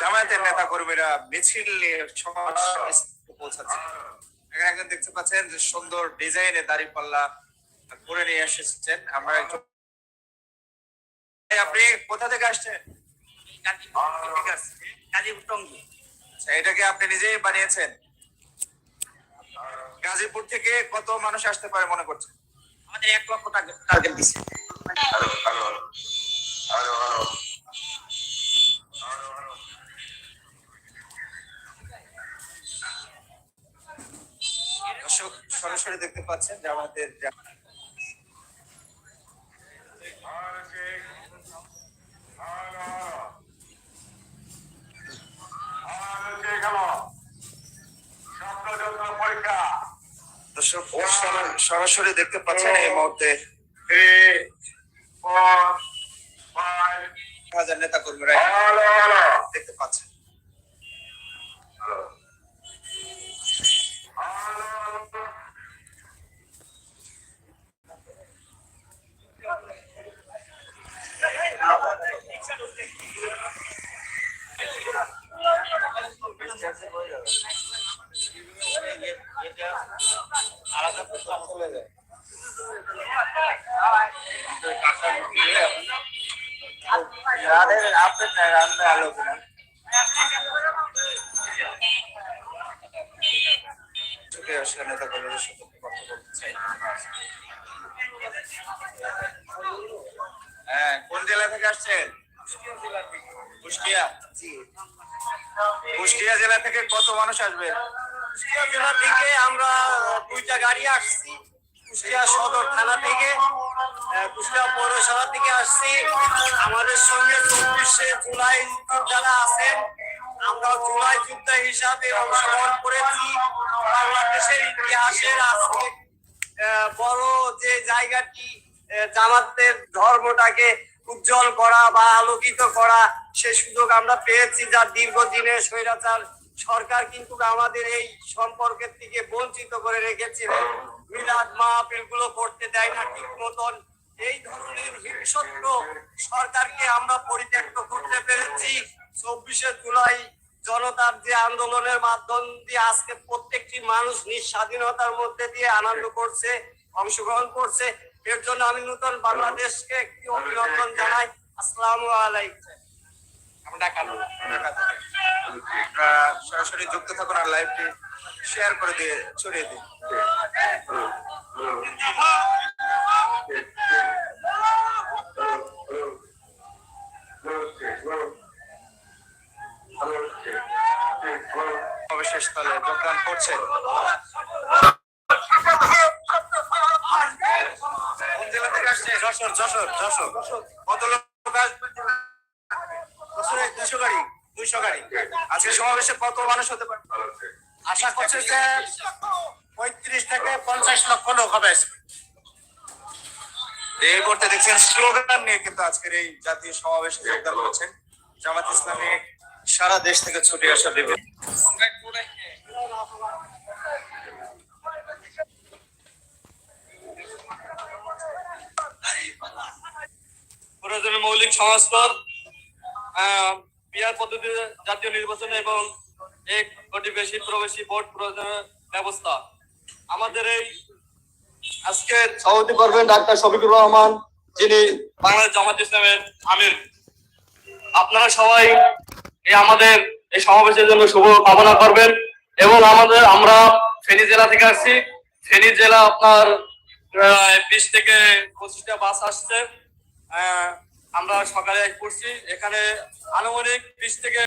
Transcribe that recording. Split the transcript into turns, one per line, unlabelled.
জামায়াতের নেতা কর্মীরা মিছিল নিয়ে সমাজ পৌঁছাচ্ছে। এখানে একজন দেখতে পাচ্ছেন যে সুন্দর ডিজাইনে দাড়ি পাল্লা করে নিয়ে এসেছেন। আমরা আপনি কোথা থেকে আসছেন?
গাজীপুর টঙ্গী
আচ্ছা, এটাকে আপনি নিজেই বানিয়েছেন? গাজীপুর থেকে কত মানুষ আসতে পারে মনে করছেন?
আমাদের এক লক্ষ টাকা টার্গেট দিচ্ছে
সরাসরি দেখতে পাচ্ছেন যে আমাদের সরাসরি দেখতে পাচ্ছেন এই মুহূর্তে নেতা কর্মীরা দেখতে পাচ্ছেন। চোখে আসলে নেতা কর্মীদের সাথে কথা বলতে চাই হ্যাঁ কোন জেলা থেকে আসছেন? কুষ্টিয়া। কুষ্টিয়া জেলা থেকে কত মানুষ আসবে?
কুষ্টিয়া জেলা থেকে আমরা দুইটা গাড়ি আসছি। কুষ্টিয়া সদর থানা থেকে কুষ্টিয়া পৌরসভা থেকে আসছি। আমাদের সঙ্গে চব্বিশে জুলাই যারা আছেন। আমরা জুলাই যোদ্ধা হিসাবে অংশগ্রহণ করেছি। বাংলাদেশের ইতিহাসের আজকে বড় যে জায়গাটি জামাতের ধর্মটাকে উজ্জ্বল করা বা আলোকিত করা, সে সুযোগ আমরা পেয়েছি যার দীর্ঘদিনের স্বৈরাচার। সরকার কিন্তু আমাদের এই সম্পর্কের থেকে বঞ্চিত করে রেখেছিল মিলাদ মাহফিলগুলো করতে দেয় না ঠিক মতন। এই ধরনের হিংসত্ব সরকারকে আমরা পরিত্যক্ত করতে পেরেছি। চব্বিশে জুলাই জনতার যে আন্দোলনের মাধ্যম দিয়ে আজকে প্রত্যেকটি মানুষ নিজ স্বাধীনতার মধ্যে দিয়ে আনন্দ করছে, অংশগ্রহণ করছে। এর জন্য আমি নতুন বাংলাদেশকে একটি অভিনন্দন জানাই। আসসালামু আলাইকুম।
সরাসরি যুক্ত থাকুন আর লাইভটি শেয়ার করে দিয়ে ছড়িয়ে দিন। সমাবেশের স্থলে যোগদান থেকে আসছে সমাবেশে কত মানুষ হতে পারে?
আশা করছি পঁয়ত্রিশ থেকে পঞ্চাশ লক্ষ লোক হবে।
এই দেখছেন স্লোগান নিয়ে কিন্তু আজকের এই জাতীয় সমাবেশে যোগদান করছেন জামাত ইসলামী। সারা দেশ থেকে ছুটে আসা বিভিন্ন
মৌলিক সংস্কার বিহার পদ্ধতিতে জাতীয় নির্বাচন এবং এক কোটি বেশি প্রবেশী ভোট প্রয়োজনের ব্যবস্থা। আমাদের এই আজকে সভাপতি করবেন ডাক্তার শফিকুর রহমান, যিনি বাংলাদেশ জামাত ইসলামের আমির। আপনারা সবাই এই আমাদের এই সমাবেশের জন্য শুভ কামনা করবেন এবং আমাদের, আমরা ফেনী জেলা থেকে আসছি। ফেনী জেলা আপনার বিশ থেকে পঁচিশটা বাস আসছে। আমরা সকালে করছি এখানে আনুমানিক বিশ থেকে